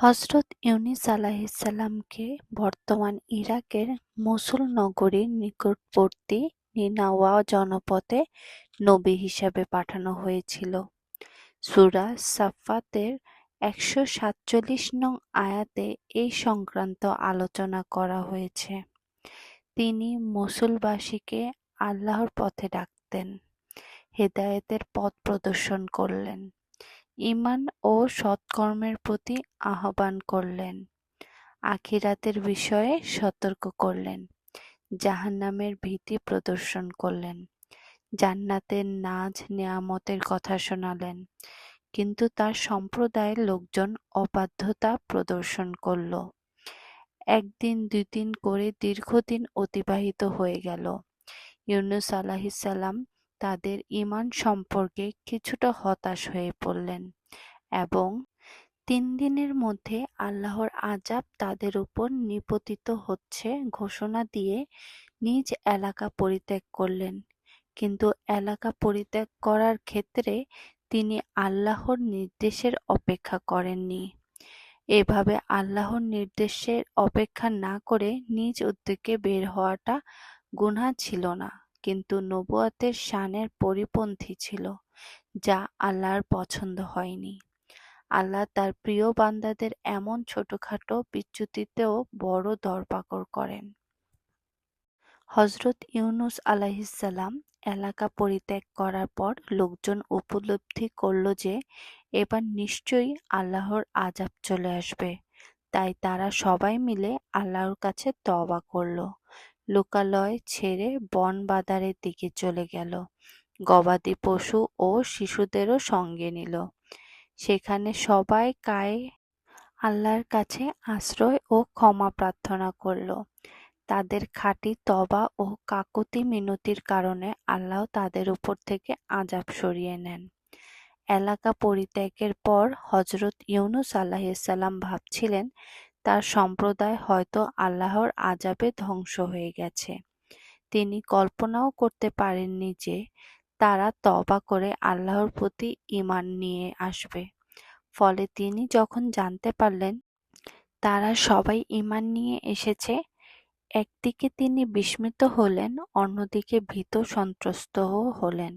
হযরত ইউনিস আলাইহিসসালামকে বর্তমান ইরাকের মসুল নগরীর নিকটবর্তী নিনাওয়া জনপদে নবী হিসাবে পাঠানো হয়েছিল। সুরা সাফাতের একশো সাতচল্লিশ নং আয়াতে এই সংক্রান্ত আলোচনা করা হয়েছে। তিনি মসুলবাসীকে আল্লাহর পথে ডাকতেন, হেদায়েতের পথ প্রদর্শন করলেন। ঈমান ও সৎকর্মের প্রতি আহ্বান করলেন, আখিরাতের বিষয়ে সতর্ক করলেন, জাহান্নামের ভীতি প্রদর্শন করলেন, জান্নাতের নাজ-নেয়ামতের কথা শোনালেন। কিন্তু তার সম্প্রদায়ের লোকজন অবাধ্যতা প্রদর্শন করল। একদিন দুদিন করে দীর্ঘদিন অতিবাহিত হয়ে গেল। ইউনুস আলাইহিসসালাম তাদের ঈমান সম্পর্কে কিছুটা হতাশ হয়ে পড়লেন এবং তিন দিনের মধ্যে আল্লাহর আযাব তাদের উপর নিপতিত হচ্ছে ঘোষণা দিয়ে নিজ এলাকা পরিত্যাগ করলেন। কিন্তু এলাকা পরিত্যাগ করার ক্ষেত্রে তিনি আল্লাহর নির্দেশের অপেক্ষা করেননি। এভাবে আল্লাহর নির্দেশের অপেক্ষা না করে নিজ উদ্যোগে বের হওয়াটা গুনাহ ছিল না কিন্তু নবুয়তের শানের পরিপন্থী ছিল, যা আল্লাহর পছন্দ হয়নি। আল্লাহ তার প্রিয় বান্দাদের এমন ছোটখাটো বিচ্যুতিতেও বড় দরপাকড় করেন। হযরত ইউনুস আলাইহিসসালাম এলাকা পরিত্যাগ করার পর লোকজন উপলব্ধি করল যে এবার নিশ্চয়ই আল্লাহর আযাব চলে আসবে। তাই তারা সবাই মিলে আল্লাহর কাছে তওবা করল। লোকালয় ছেড়ে বন বাদারের দিকে চলে গেল। গবাদি পশু ও শিশুদেরও সঙ্গে নিল। সেখানে সবাই কায়ে আল্লাহর কাছে আশ্রয় ও ক্ষমা প্রার্থনা করল। তাদের খাঁটি তবা ও কাকুতি মিনতির কারণে আল্লাহ তাদের উপর থেকে আজাব সরিয়ে নেন। এলাকা পরিত্যাগের পর হযরত ইউনুস আলাইহিসসালাম ভাবছিলেন তার সম্প্রদায় হয়তো আল্লাহর আযাবে ধ্বংস হয়ে গেছে। তিনি কল্পনাও করতে পারেননি যে তারা তওবা করে আল্লাহর প্রতি ঈমান নিয়ে আসবে। ফলে তিনি যখন জানতে পারলেন তারা সবাই ঈমান নিয়ে এসেছে, একদিকে তিনি বিস্মিত হলেন অন্যদিকে ভীত সন্ত্রস্তও হলেন।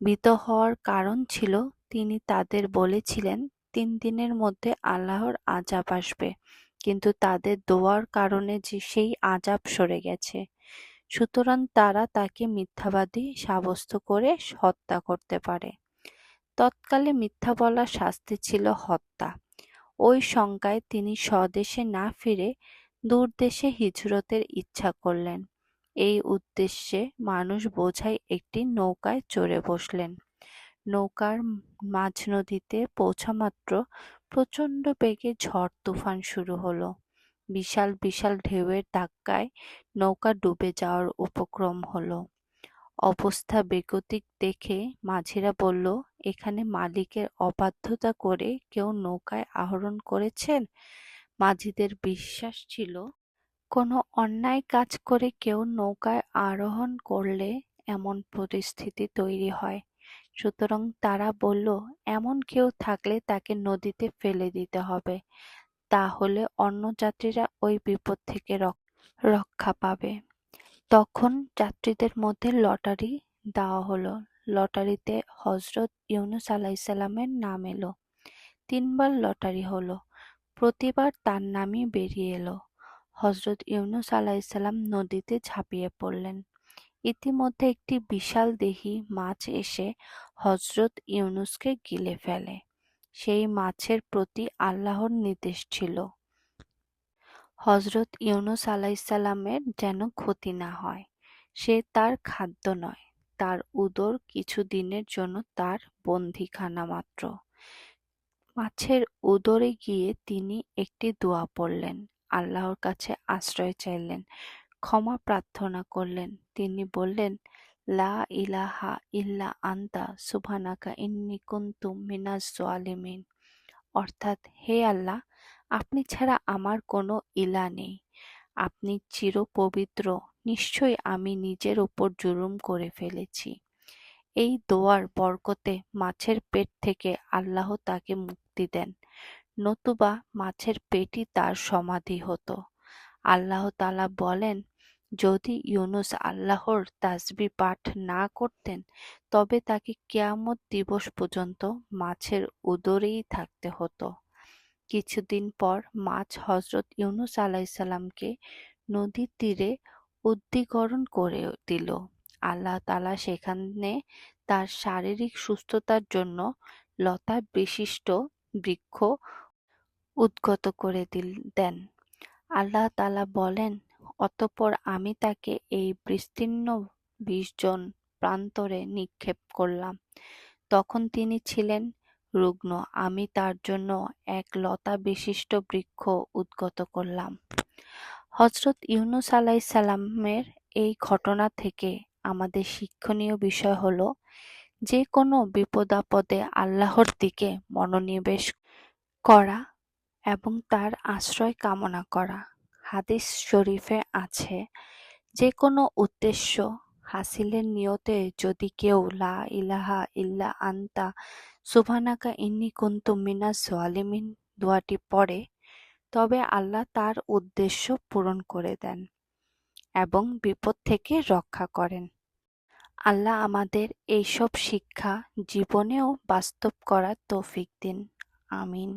ভীত হওয়ার কারণ ছিল তিনি তাদের বলেছিলেন তিন দিনের মধ্যে আল্লাহর আজাব আসবে কিন্তু তাদের দোয়ার কারণে যে সেই আজাব সরে গেছে। সুতরাং তারা তাকে মিথ্যাবাদী সাব্যস্ত করে হত্যা করতে পারে। তৎকালে মিথ্যা বলার শাস্তি ছিল হত্যা। ওই শঙ্কায় তিনি স্বদেশে না ফিরে দূর দেশে হিজরতের ইচ্ছা করলেন। এই উদ্দেশ্যে মানুষ বোঝাই একটি নৌকায় চড়ে বসলেন। নৌকার মাঝনদীতে পৌঁছামাত্র প্রচণ্ড বেগে ঝড়-তুফান শুরু হল। বিশাল বিশাল ঢেউয়ের ধাক্কায় নৌকা ডুবে যাওয়ার উপক্রম হল। অবস্থা বেগতিক দেখে মাঝিরা বলল, এখানে মালিকের অবাধ্যতা করে কেউ নৌকায় আরোহণ করেছেন। মাঝিদের বিশ্বাস ছিল, কোনো অন্যায় কাজ করে কেউ নৌকায় আরোহণ করলে এমন পরিস্থিতি তৈরি হয়। সুতরাং তারা বলল, এমন কেউ থাকলে তাকে নদীতে ফেলে দিতে হবে। তা হলে অন্য যাত্রীরা ওই বিপদ থেকে রক্ষা পাবে। তখন যাত্রীদের মধ্যে লটারি দেওয়া হলো। লটারিতে হযরত ইউনুস আলাইহিসসালামের নাম এলো। তিনবার লটারি হলো। প্রতিবার তার নামই বেরিয়ে এলো। হযরত ইউনুস আলাইহিসসালাম নদীতে ঝাঁপিয়ে পড়লেন। ইতিমধ্যে একটি বিশালদেহী মাছ এসে হজরত ইউনুসকে গিলে ফেলে। সেই মাছের প্রতি আল্লাহর নির্দেশ ছিল, হজরত ইউনুস আলাইহিসসালামের যেন ক্ষতি না হয়। সে তার খাদ্য নয়, তার উদর কিছু দিনের জন্য তার বন্দীখানা মাত্র। মাছের উদরে গিয়ে তিনি একটি দোয়া পড়লেন, আল্লাহর কাছে আশ্রয় চাইলেন, ক্ষমা প্রার্থনা করলেন। তিনি বললেন, লা ইলাহা ইল্লা আন্তা সুবহানাকা ইন্নী কুনতু মিনাজ জালিমিন। অর্থাৎ হে আল্লাহ আপনি ছাড়া আমার কোনো ইলা নেই। আপনি চিরপবিত্র নিশ্চয়ই আমি নিজের উপর জুলুম করে ফেলেছি। এই দোয়ার বরকতে মাছের পেট থেকে আল্লাহ তাকে মুক্তি দেন। নতুবা মাছের পেটই তার সমাধি হতো। আল্লাহ তাআলা বলেন যদি ইউনুস আল্লাহর তাসবিহ পাঠ না করতেন, তবে তাকে কেয়ামত দিবস পর্যন্ত মাছের উদরেই থাকতে হতো। কিছুদিন পর মাছ হজরত ইউনুস আলাইহিসসালামকে নদীর তীরে উদ্দিকরণ করে দিল। আল্লাহ তালা সেখানে তার শারীরিক সুস্থতার জন্য লতা বিশিষ্ট বৃক্ষ উদ্গত করে দিল, দেন। আল্লাহ তালা বলেন অতঃপর আমি তাকে এই বিস্তীর্ণ বিশজন প্রান্তরে নিক্ষেপ করলাম। তখন তিনি ছিলেন রুগ্ন। আমি তার জন্য এক লতা বিশিষ্ট বৃক্ষ উদ্গত করলাম। হযরত ইউনুস আলাইসাল্লামের এই ঘটনা থেকে আমাদের শিক্ষণীয় বিষয় হলো, যে কোনো বিপদাপদে আল্লাহর দিকে মনোনিবেশ করা এবং তার আশ্রয় কামনা করা। হাদিস শরীফে আছে যে কোনো উদ্দেশ্য হাসিলের নিয়তে যদি কেউ লা ইলাহা ইল্লা আন্তা সুভানাকা ইন্নী কুনতু মিনাজ জালিমিন দোয়াটি পড়ে, তবে আল্লাহ তার উদ্দেশ্য পূরণ করে দেন এবং বিপদ থেকে রক্ষা করেন। আল্লাহ আমাদের এইসব শিক্ষা জীবনেও বাস্তব করার তৌফিক দিন। আমিন।